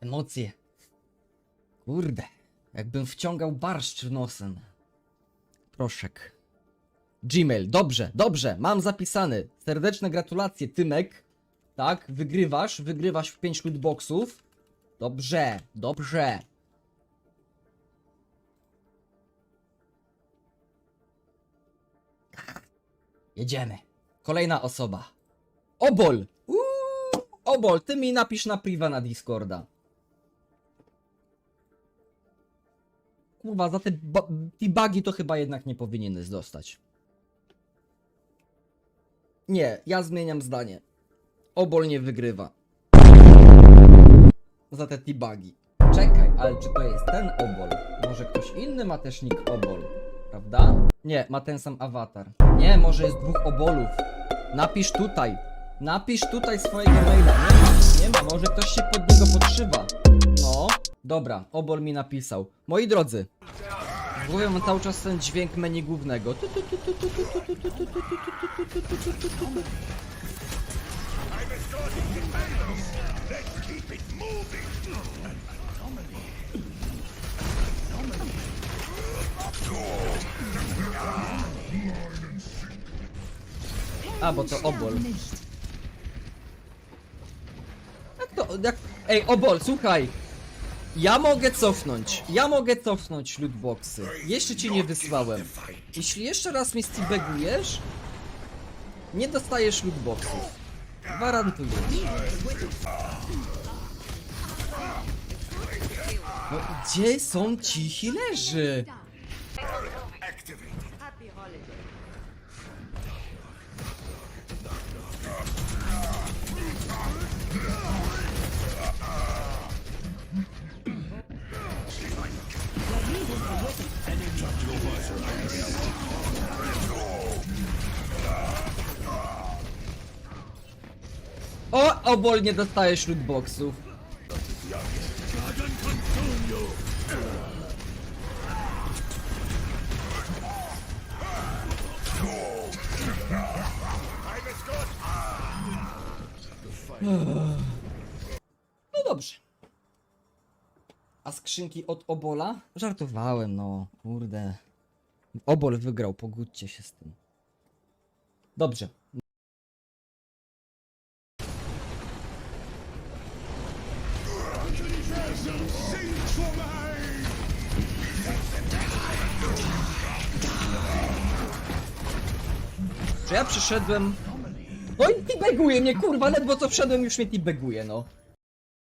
Emocje. Kurde. Jakbym wciągał barszcz nosem. Proszek. Gmail. Dobrze, dobrze. Mam zapisany. Serdeczne gratulacje, Tymek. Tak, wygrywasz. Wygrywasz w 5 lootboxów. Dobrze, dobrze. Jedziemy. Kolejna osoba. Obol! Uuu, Obol, ty mi napisz na priwa na Discorda. Kurwa, za te bugi to chyba jednak nie powinieneś dostać. Nie, ja zmieniam zdanie. Obol nie wygrywa. Za te bugi. Czekaj, ale czy to jest ten obol? Może ktoś inny ma też nick obol, prawda? Nie, ma ten sam awatar. Nie, może jest dwóch obolów. Napisz tutaj. Napisz tutaj swojego maila. Nie ma, nie ma, może ktoś się pod niego podszywa. Dobra, obol mi napisał. Moi drodzy, w głowie mam cały czas ten dźwięk menu głównego. A, bo to obol. Jak to, jak... Ej, obol, słuchaj! Ja mogę cofnąć. Ja mogę cofnąć lootboxy. Jeszcze ci nie wysłałem. Jeśli jeszcze raz mi steabagujesz, nie dostajesz lootboxów. Gwarantuję. No gdzie są ci healerzy? Obol nie dostajesz lootboxów. No dobrze. A skrzynki od obola? Żartowałem, no, kurde. Obol wygrał, pogódźcie się z tym. Dobrze. Czy ja przyszedłem... No i tibeguje mnie, kurwa, ledwo co wszedłem, już mnie tibeguje, no.